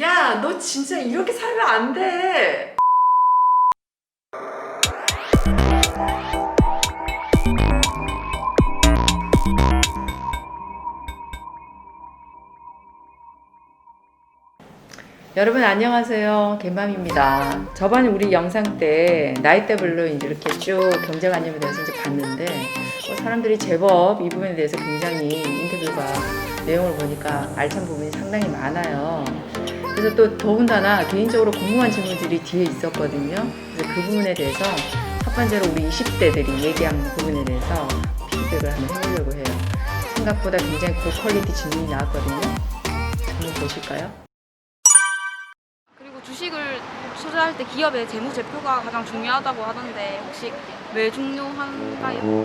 야, 너 진짜 이렇게 살면 안 돼. 여러분 안녕하세요. 갯맘입니다. 저번 우리 영상 때 나이대별로 이제 이렇게 쭉 경제 관념에 대해서 이제 봤는데 어, 사람들이 제법 이 부분에 대해서 굉장히 인터뷰가 내용을 보니까 알찬 부분이 상당히 많아요. 그래서 또 더군다나 개인적으로 궁금한 질문들이 뒤에 있었거든요. 그래서 그 부분에 대해서 첫 번째로 우리 20대들이 얘기한 부분에 대해서 피드백을 한번 해보려고 해요. 생각보다 굉장히 고퀄리티 질문이 나왔거든요. 한번 보실까요? 그리고 주식을 투자할 때 기업의 재무제표가 가장 중요하다고 하던데 혹시 왜 중요한가요?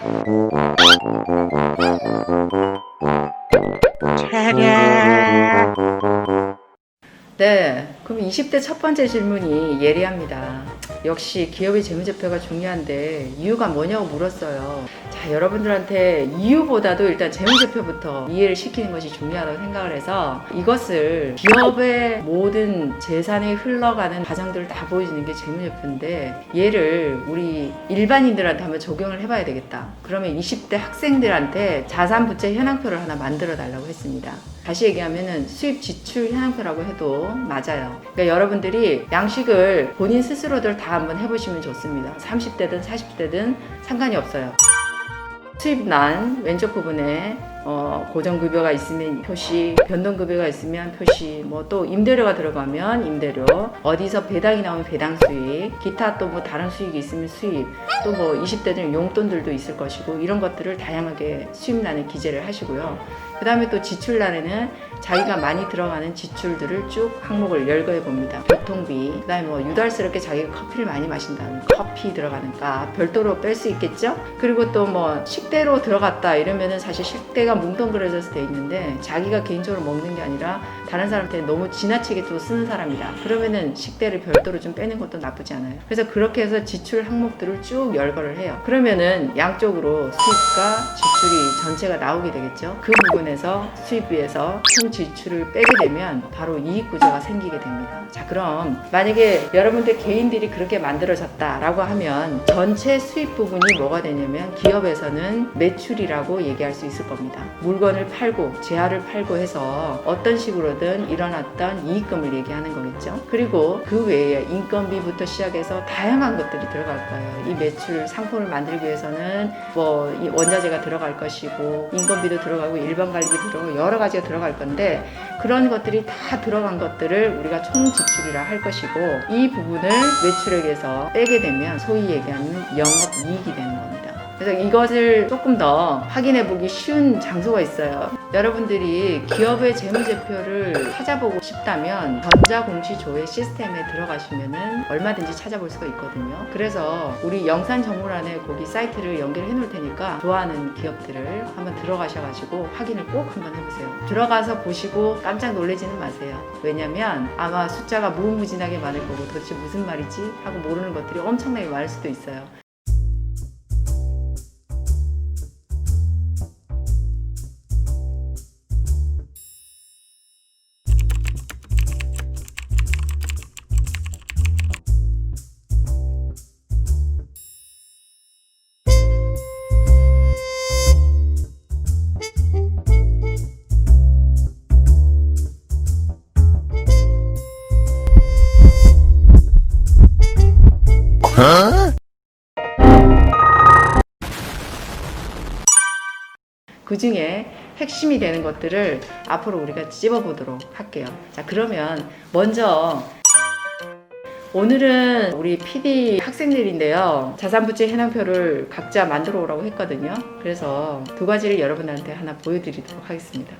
네, 그럼 20대 첫 번째 질문이 예리합니다. 역시 기업의 재무제표가 중요한데 이유가 뭐냐고 물었어요. 자, 여러분들한테 이유보다도 일단 재무제표부터 이해를 시키는 것이 중요하다고 생각을 해서 이것을 기업의 모든 재산이 흘러가는 과정들을 다 보여주는 게 재무제표인데 얘를 우리 일반인들한테 한번 적용을 해봐야 되겠다. 그러면 20대 학생들한테 자산 부채 현황표를 하나 만들어 달라고 했습니다. 다시 얘기하면은 수입 지출 현황표라고 해도 맞아요. 그러니까 여러분들이 양식을 본인 스스로들 다 한번 해보시면 좋습니다. 30대든 40대든 상관이 없어요. 수입란 왼쪽 부분에 어, 고정급여가 있으면 표시, 변동급여가 있으면 표시, 뭐 또 임대료가 들어가면 임대료, 어디서 배당이 나오면 배당 수익, 기타 또 뭐 다른 수익이 있으면 수입, 또 뭐 20대들은 용돈들도 있을 것이고 이런 것들을 다양하게 수입란에 기재를 하시고요. 그 다음에 또 지출란에는 자기가 많이 들어가는 지출들을 쭉 항목을 열거해 봅니다. 교통비, 그 다음에 뭐 유달스럽게 자기가 커피를 많이 마신다면 커피 들어가는 값 별도로 뺄 수 있겠죠? 그리고 또 뭐 식대로 들어갔다 이러면은 사실 식대가 뭉뚱그려져서 돼 있는데 자기가 개인적으로 먹는 게 아니라 다른 사람한테 너무 지나치게 또 쓰는 사람이다. 그러면은 식대를 별도로 좀 빼는 것도 나쁘지 않아요. 그래서 그렇게 해서 지출 항목들을 쭉 열거를 해요. 그러면은 양쪽으로 수입과 지출이 전체가 나오게 되겠죠. 그 부분에서 수입비에서 총 지출을 빼게 되면 바로 이익 구조가 생기게 됩니다. 자, 그럼 만약에 여러분들 개인들이 그렇게 만들어졌다라고 하면 전체 수입 부분이 뭐가 되냐면 기업에서는 매출이라고 얘기할 수 있을 겁니다. 물건을 팔고 재화를 팔고 해서 어떤 식으로든 일어났던 이익금을 얘기하는 거겠죠. 그리고 그 외에 인건비부터 시작해서 다양한 것들이 들어갈 거예요. 이 매출 상품을 만들기 위해서는 뭐이 원자재가 들어갈 것이고 인건비도 들어가고 일반 관리비 들어가고 여러 가지가 들어갈 건데 그런 것들이 다 들어간 것들을 우리가 총 지출이라 할 것이고 이 부분을 매출액에서 빼게 되면 소위 얘기하는 영업 이익이 되는 겁니다. 그래서 이것을 조금 더 확인해 보기 쉬운 장소가 있어요. 여러분들이 기업의 재무제표를 찾아보고 싶다면 전자공시조회 시스템에 들어가시면은 얼마든지 찾아볼 수가 있거든요. 그래서 우리 영산 정보란에 거기 사이트를 연결해 놓을 테니까 좋아하는 기업들을 한번 들어가셔가지고 확인을 꼭 한번 해보세요. 들어가서 보시고 깜짝 놀라지는 마세요. 왜냐면 아마 숫자가 무궁무진하게 많을 거고 도대체 무슨 말이지 하고 모르는 것들이 엄청나게 많을 수도 있어요. 그 중에 핵심이 되는 것들을 앞으로 우리가 찝어보도록 할게요. 자, 그러면 먼저 오늘은 우리 PD 학생들인데요. 자산부채 현황표를 각자 만들어 오라고 했거든요. 그래서 두 가지를 여러분한테 하나 보여드리도록 하겠습니다.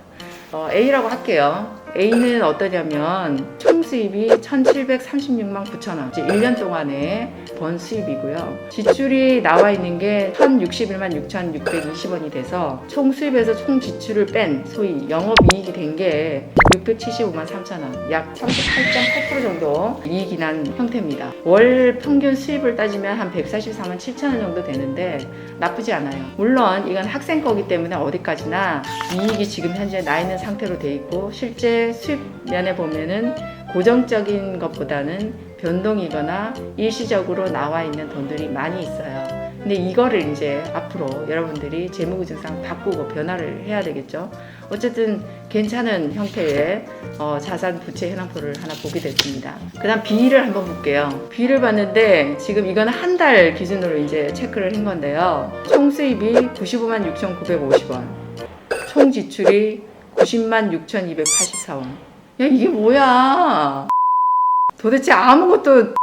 어, A라고 할게요. A는 어떠냐면 총 수입이 1,736만 9천 원. 이제 1년 동안에 번 수입이고요. 지출이 나와 있는 게 1,061만 6,620원이 돼서 총 수입에서 총 지출을 뺀 소위 영업이익이 된 게 675만 3천 원. 약 38.8% 정도 이익이 난 형태입니다. 월 평균 수입을 따지면 한 144만 7천 원 정도 되는데 나쁘지 않아요. 물론 이건 학생 거기 때문에 어디까지나 이익이 지금 현재 나 있는 상태로 돼 있고 실제 수입 면에 보면은 고정적인 것보다는 변동이거나 일시적으로 나와 있는 돈들이 많이 있어요. 근데 이거를 이제 앞으로 여러분들이 재무구증상 바꾸고 변화를 해야 되겠죠. 어쨌든 괜찮은 형태의 어, 자산 부채 현황표를 하나 보게 됐습니다. 그 다음 B를 한번 볼게요. B를 봤는데 지금 이거는 한달 기준으로 이제 체크를 한 건데요. 총 수입이 95만 6,950원, 총 지출이 90만 6,284원. 야 이게 뭐야? 도대체 아무것도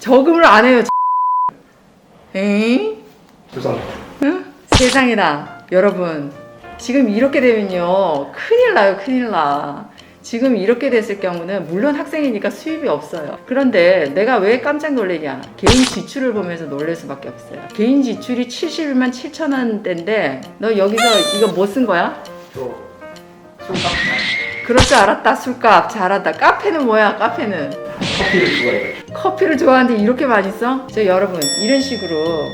저금을 안 해요. 에잉? 죄송합니다. 세상에나 여러분 지금 이렇게 되면요 큰일 나요 큰일 나 지금 이렇게 됐을 경우는 물론 학생이니까 수입이 없어요 그런데 내가 왜 깜짝 놀래냐 개인 지출을 보면서 놀랄 수밖에 없어요 개인 지출이 71만 7천 원대인데 너 여기서 이거 뭐 쓴 거야? 저 술값 그럴 줄 알았다 술값 잘한다 카페는 뭐야 카페는 커피를 좋아해가지고 커피를 좋아하는데 이렇게 많이 써? 저 여러분 이런 식으로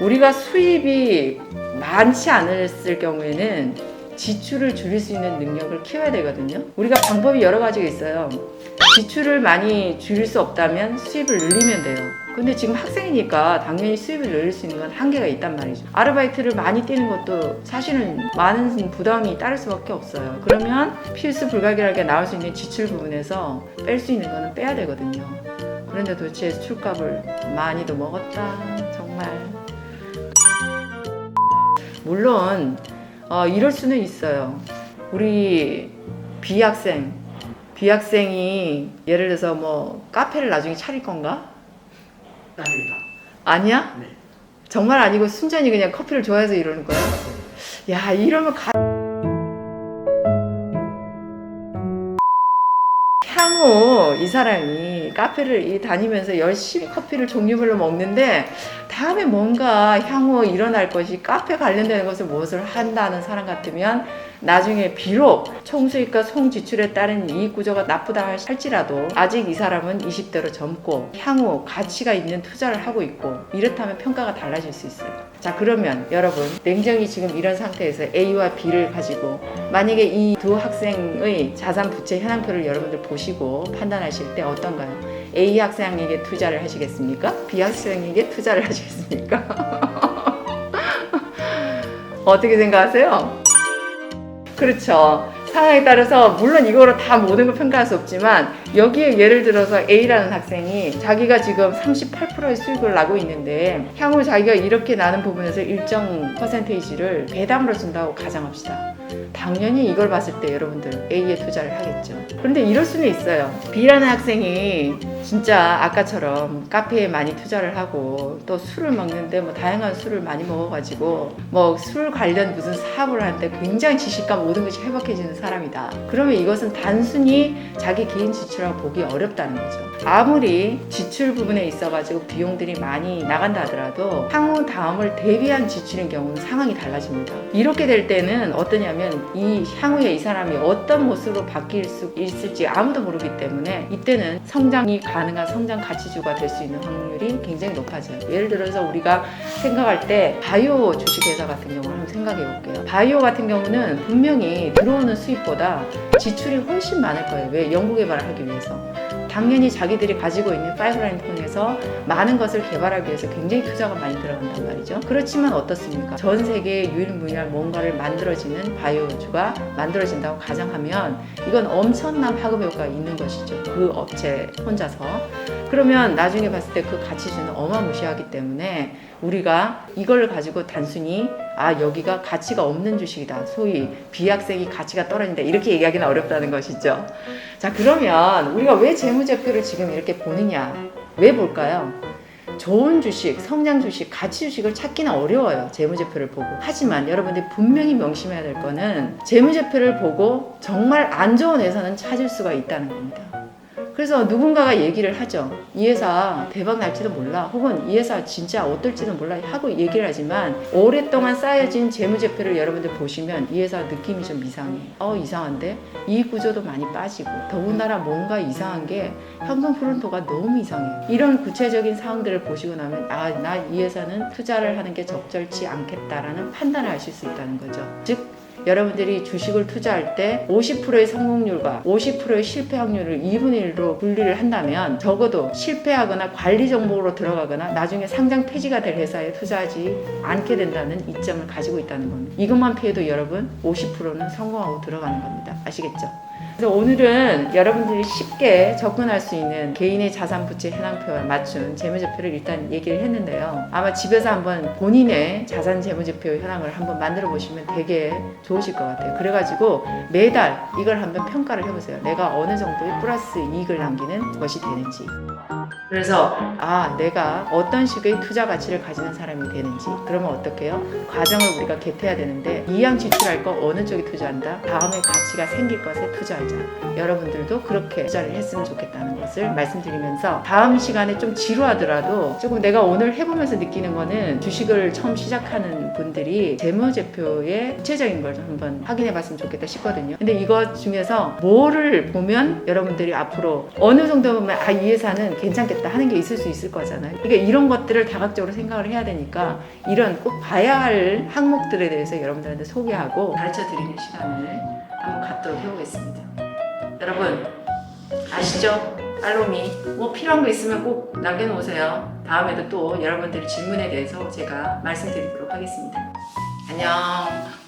우리가 수입이 많지 않았을 경우에는 지출을 줄일 수 있는 능력을 키워야 되거든요. 우리가 방법이 여러 가지가 있어요. 지출을 많이 줄일 수 없다면 수입을 늘리면 돼요. 근데 지금 학생이니까 당연히 수입을 늘릴 수 있는 건 한계가 있단 말이죠. 아르바이트를 많이 뛰는 것도 사실은 많은 부담이 따를 수밖에 없어요. 그러면 필수 불가결하게 나올 수 있는 지출 부분에서 뺄 수 있는 거는 빼야 되거든요. 그런데 도대체 술값을 많이도 먹었다. 정말. 물론 어, 이럴 수는 있어요. 우리 비학생, 비학생이 예를 들어서 뭐 카페를 나중에 차릴 건가? 아닙니다. 아니야? 네. 정말 아니고 순전히 그냥 커피를 좋아해서 이러는 거야? 야 이러면 가... 이 사람이 카페를 이 다니면서 열심히 커피를 종류별로 먹는데 다음에 뭔가 향후 일어날 것이 카페 관련되는 것을 무엇을 한다는 사람 같으면 나중에 비록 총수익과 총지출에 따른 이익 구조가 나쁘다 할지라도 아직 이 사람은 20대로 젊고 향후 가치가 있는 투자를 하고 있고 이렇다면 평가가 달라질 수 있어요. 자 그러면 여러분 냉정히 지금 이런 상태에서 A와 B를 가지고 만약에 이 두 학생의 자산 부채 현황표를 여러분들 보시고 판단하실 때 어떤가요? A 학생에게 투자를 하시겠습니까? B 학생에게 투자를 하시겠습니까? 어떻게 생각하세요? 그렇죠. 상황에 따라서 물론 이거로 다 모든 걸 평가할 수 없지만 여기에 예를 들어서 A라는 학생이 자기가 지금 38%의 수익을 나고 있는데 향후 자기가 이렇게 나는 부분에서 일정 퍼센테이지를 배당으로 준다고 가정합시다. 당연히 이걸 봤을 때 여러분들 A에 투자를 하겠죠. 그런데 이럴 수는 있어요. B라는 학생이 진짜 아까처럼 카페에 많이 투자를 하고 또 술을 먹는데 뭐 다양한 술을 많이 먹어가지고 뭐 술 관련 무슨 사업을 하는데 굉장히 지식과 모든 것이 회복해지는 사람이다. 그러면 이것은 단순히 자기 개인 지출이라고 보기 어렵다는 거죠. 아무리 지출 부분에 있어가지고 비용들이 많이 나간다 하더라도 향후 다음을 대비한 지출인 경우는 상황이 달라집니다. 이렇게 될 때는 어떠냐면 이 향후에 이 사람이 어떤 모습으로 바뀔 수 있을지 아무도 모르기 때문에 이때는 성장이 가능한 성장 가치주가 될 수 있는 확률이 굉장히 높아져요. 예를 들어서 우리가 생각할 때 바이오 주식회사 같은 경우를 한번 생각해 볼게요. 바이오 같은 경우는 분명히 들어오는 수입보다 지출이 훨씬 많을 거예요. 왜? 연구 개발을 하기 위해서. 당연히 자기들이 가지고 있는 파이브라인 통해서 많은 것을 개발하기 위해서 굉장히 투자가 많이 들어간단 말이죠. 그렇지만 어떻습니까? 전 세계에 유일무이한 뭔가를 만들어지는 바이오주가 만들어진다고 가정하면 이건 엄청난 파급 효과가 있는 것이죠. 그 업체 혼자서. 그러면 나중에 봤을 때 그 가치주는 어마무시하기 때문에 우리가 이걸 가지고 단순히 아 여기가 가치가 없는 주식이다 소위 비학생이 가치가 떨어진다 이렇게 얘기하기는 어렵다는 것이죠 자 그러면 우리가 왜 재무제표를 지금 이렇게 보느냐 왜 볼까요 좋은 주식, 성장 주식, 가치 주식을 찾기는 어려워요. 재무제표를 보고. 하지만 여러분들이 분명히 명심해야 될 거는 재무제표를 보고 정말 안 좋은 회사는 찾을 수가 있다는 겁니다. 그래서 누군가가 얘기를 하죠. 이 회사 대박 날지도 몰라. 혹은 이 회사 진짜 어떨지도 몰라. 하고 얘기를 하지만 오랫동안 쌓여진 재무제표를 여러분들 보시면 이 회사 느낌이 좀 이상해. 어, 이상한데? 이익 구조도 많이 빠지고. 더군다나 뭔가 이상한 게 현금 프론토가 너무 이상해. 이런 구체적인 사항들을 보시고 나면 아, 나 이 회사는 투자를 하는 게 적절치 않겠다라는 판단을 하실 수 있다는 거죠. 즉, 여러분들이 주식을 투자할 때 50%의 성공률과 50%의 실패 확률을 2분의 1로 분리를 한다면 적어도 실패하거나 관리 종목으로 들어가거나 나중에 상장 폐지가 될 회사에 투자하지 않게 된다는 이점을 가지고 있다는 겁니다. 이것만 피해도 여러분 50%는 성공하고 들어가는 겁니다. 아시겠죠? 그래서 오늘은 여러분들이 쉽게 접근할 수 있는 개인의 자산 부채 현황표와 맞춘 재무제표를 일단 얘기를 했는데요. 아마 집에서 한번 본인의 자산 재무제표 현황을 한번 만들어 보시면 되게 좋으실 것 같아요. 그래가지고 매달 이걸 한번 평가를 해보세요. 내가 어느 정도의 플러스 이익을 남기는 것이 되는지. 그래서 아 내가 어떤 식의 투자 가치를 가지는 사람이 되는지 그러면 어떻게 해요? 과정을 우리가 개퇴해야 되는데 이양 지출할 거 어느 쪽에 투자한다? 다음에 가치가 생길 것에 투자 하자 여러분들도 그렇게 투자를 했으면 좋겠다는 것을 말씀드리면서 다음 시간에 좀 지루하더라도 조금 내가 오늘 해보면서 느끼는 거는 주식을 처음 시작하는 분들이 재무제표의 구체적인 걸좀 한번 확인해 봤으면 좋겠다 싶거든요 근데 이것 중에서 뭐를 보면 여러분들이 앞으로 어느 정도 보면 아 이 회사는 괜찮겠다 하는 게 있을 수 있을 거잖아요. 그러니까 이런 것들을 다각적으로 생각을 해야 되니까 이런 꼭 봐야 할 항목들에 대해서 여러분들한테 소개하고 가르쳐 드리는 시간을 한번 갖도록 해보겠습니다. 여러분 아시죠? 알로미 뭐 필요한 거 있으면 꼭 남겨놓으세요. 다음에도 또 여러분들의 질문에 대해서 제가 말씀드리도록 하겠습니다. 안녕.